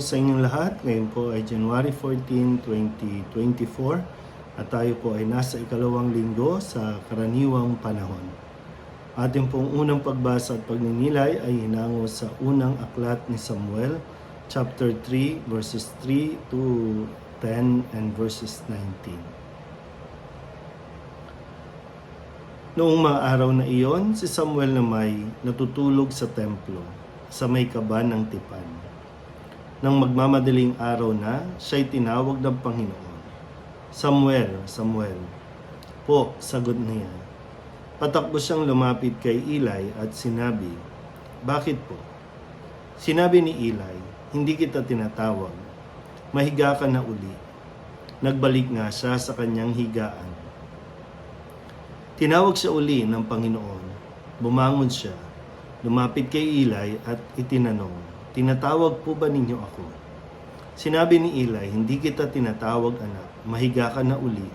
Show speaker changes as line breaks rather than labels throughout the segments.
sa inyong lahat. Ngayon po ay January 14, 2024 at tayo po ay nasa ikalawang linggo sa karaniwang panahon. Ating pong unang pagbasa at pagninilay ay hinango sa unang aklat ni Samuel, chapter 3, verses 3 to 10 and verses 19. Noong mga araw na iyon, si Samuel na may natutulog sa templo sa may kaban ng tipan. Nang magmamadaling araw na, siya'y tinawag ng Panginoon. Samuel, Samuel. Po, sagot niya. Patakbo siyang lumapit kay Eli at sinabi, Bakit po? Sinabi ni Eli, Hindi kita tinatawag. Mahiga ka na uli. Nagbalik nga siya sa kanyang higaan. Tinawag siya uli ng Panginoon. Bumangon siya. Lumapit kay Eli at itinanong, Tinatawag po ba ninyo ako? Sinabi ni Eli, Hindi kita tinatawag anak, mahiga ka na uli.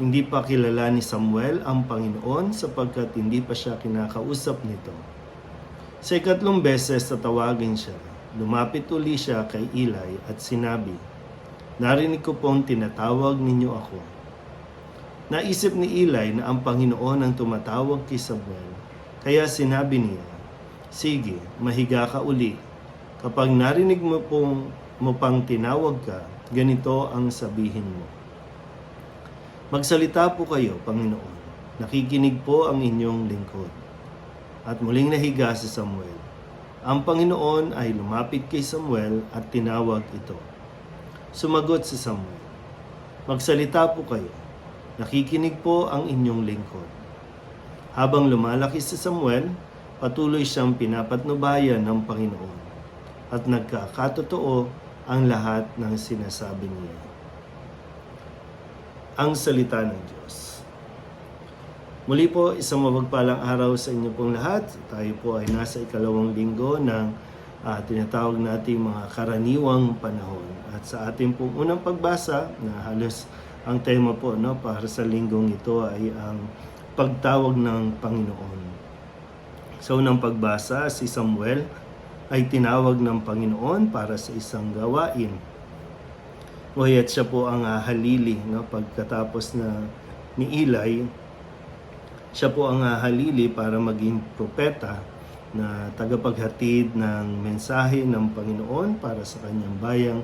Hindi pa kilala ni Samuel ang Panginoon sapagkat hindi pa siya kinakausap nito. Sa ikatlong beses tatawagin siya, lumapit uli siya kay Eli at sinabi, Narinig ko pong tinatawag ninyo ako. Naisip ni Eli na ang Panginoon ang tumatawag kay Samuel, kaya sinabi niya, Sige, mahiga ka uli. Kapag narinig mo pong mo pang tinawag ka, ganito ang sabihin mo. Magsalita po kayo, Panginoon. Nakikinig po ang inyong lingkod. At muling nahiga si Samuel. Ang Panginoon ay lumapit kay Samuel at tinawag ito. Sumagot si Samuel, Magsalita po kayo. Nakikinig po ang inyong lingkod. Habang lumalaki si Samuel, patuloy siyang pinapatnubayan ng Panginoon at nagkakatotoo ang lahat ng sinasabi niya. Ang salita ng Diyos. Muli po, isang mabagpalang araw sa inyo pong lahat. Tayo po ay nasa ikalawang linggo ng ah, tinatawag nating mga karaniwang panahon. At sa ating pong unang pagbasa, na halos ang tema po no, para sa linggong ito ay ang pagtawag ng Panginoon. Sa unang pagbasa, si Samuel ay tinawag ng Panginoon para sa isang gawain. Ngayon siya po ang ah, halili no pagkatapos na ni Eli siya po ang ah, halili para maging propeta na tagapaghatid ng mensahe ng Panginoon para sa kanyang bayang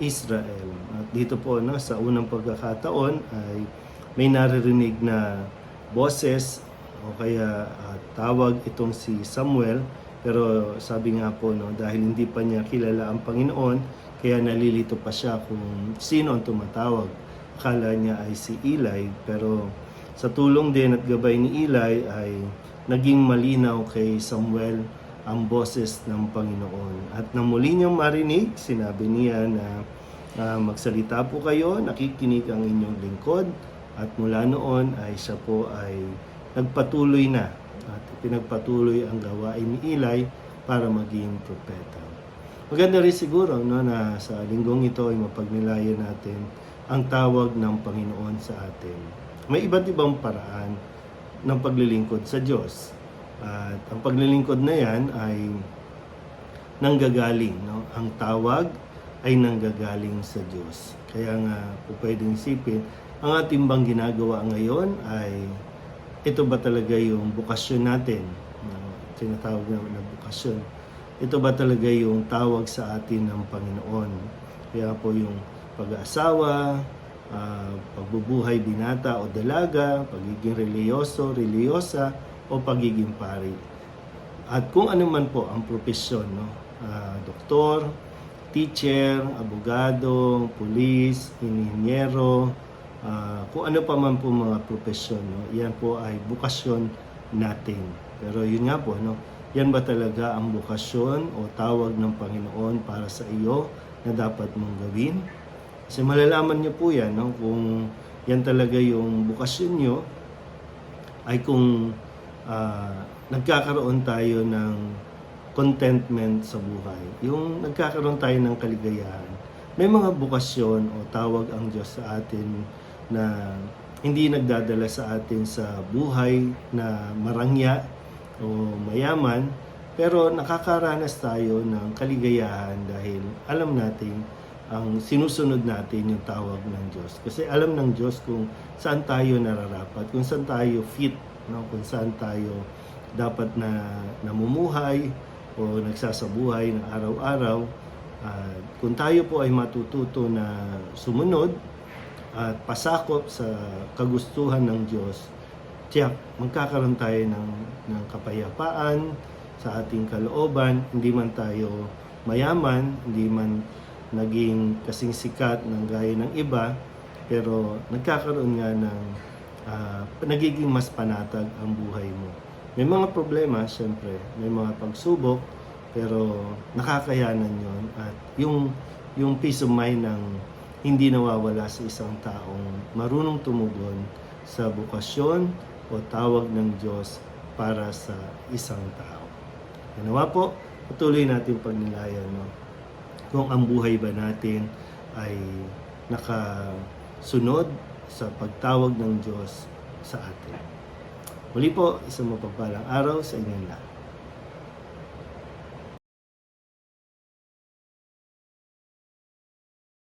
Israel. At dito po no sa unang pagkakataon ay may naririnig na boses o kaya ah, tawag itong si Samuel pero sabi nga po no dahil hindi pa niya kilala ang Panginoon kaya nalilito pa siya kung sino ang tumatawag. Akala niya ay si Eli pero sa tulong din at gabay ni Eli ay naging malinaw kay Samuel ang boses ng Panginoon. At nang muli niyang marinig, sinabi niya na ah, magsalita po kayo, nakikinig ang inyong lingkod at mula noon ay siya po ay nagpatuloy na at pinagpatuloy ang gawain ni Eli para maging propeta. Maganda rin siguro no, na sa linggong ito ay mapagnilayan natin ang tawag ng Panginoon sa atin. May iba't ibang paraan ng paglilingkod sa Diyos. At ang paglilingkod na yan ay nanggagaling. No? Ang tawag ay nanggagaling sa Diyos. Kaya nga po pwedeng isipin, ang ating bang ginagawa ngayon ay ito ba talaga yung bukasyon natin? Na tinatawag na, na bukasyon. Ito ba talaga yung tawag sa atin ng Panginoon? Kaya po yung pag-aasawa, ah, pagbubuhay binata o dalaga, pagiging reliyoso, reliyosa, o pagiging pari. At kung ano man po ang profesyon, no? Ah, doktor, teacher, abogado, pulis, inhinyero, ah, kung ano pa man po mga profesyon, no? yan po ay bukasyon natin. Pero yun nga po, no? yan ba talaga ang bukasyon o tawag ng Panginoon para sa iyo na dapat mong gawin? Kasi malalaman niyo po yan, no? kung yan talaga yung bukasyon niyo, ay kung ah, nagkakaroon tayo ng contentment sa buhay. Yung nagkakaroon tayo ng kaligayahan. May mga bukasyon o tawag ang Diyos sa atin na hindi nagdadala sa atin sa buhay na marangya o mayaman, Pero nakakaranas tayo ng kaligayahan dahil alam natin ang sinusunod natin yung tawag ng Diyos. Kasi alam ng Diyos kung saan tayo nararapat, kung saan tayo fit, no? kung saan tayo dapat na namumuhay o nagsasabuhay ng araw-araw. At kung tayo po ay matututo na sumunod at pasakop sa kagustuhan ng Diyos, tiyak magkakaroon tayo ng, ng kapayapaan sa ating kalooban, hindi man tayo mayaman, hindi man naging kasing sikat ng gaya ng iba, pero nagkakaroon nga ng ah, nagiging mas panatag ang buhay mo. May mga problema, syempre, may mga pagsubok, pero nakakayanan yon at yung yung peace of mind ng hindi nawawala sa isang taong marunong tumugon sa bukasyon o tawag ng Diyos para sa isang tao. Ganawa po, patuloy natin pagnilayan no? kung ang buhay ba natin ay nakasunod sa pagtawag ng Diyos sa atin. Muli po, isang mapagpalang araw sa inyong lahat.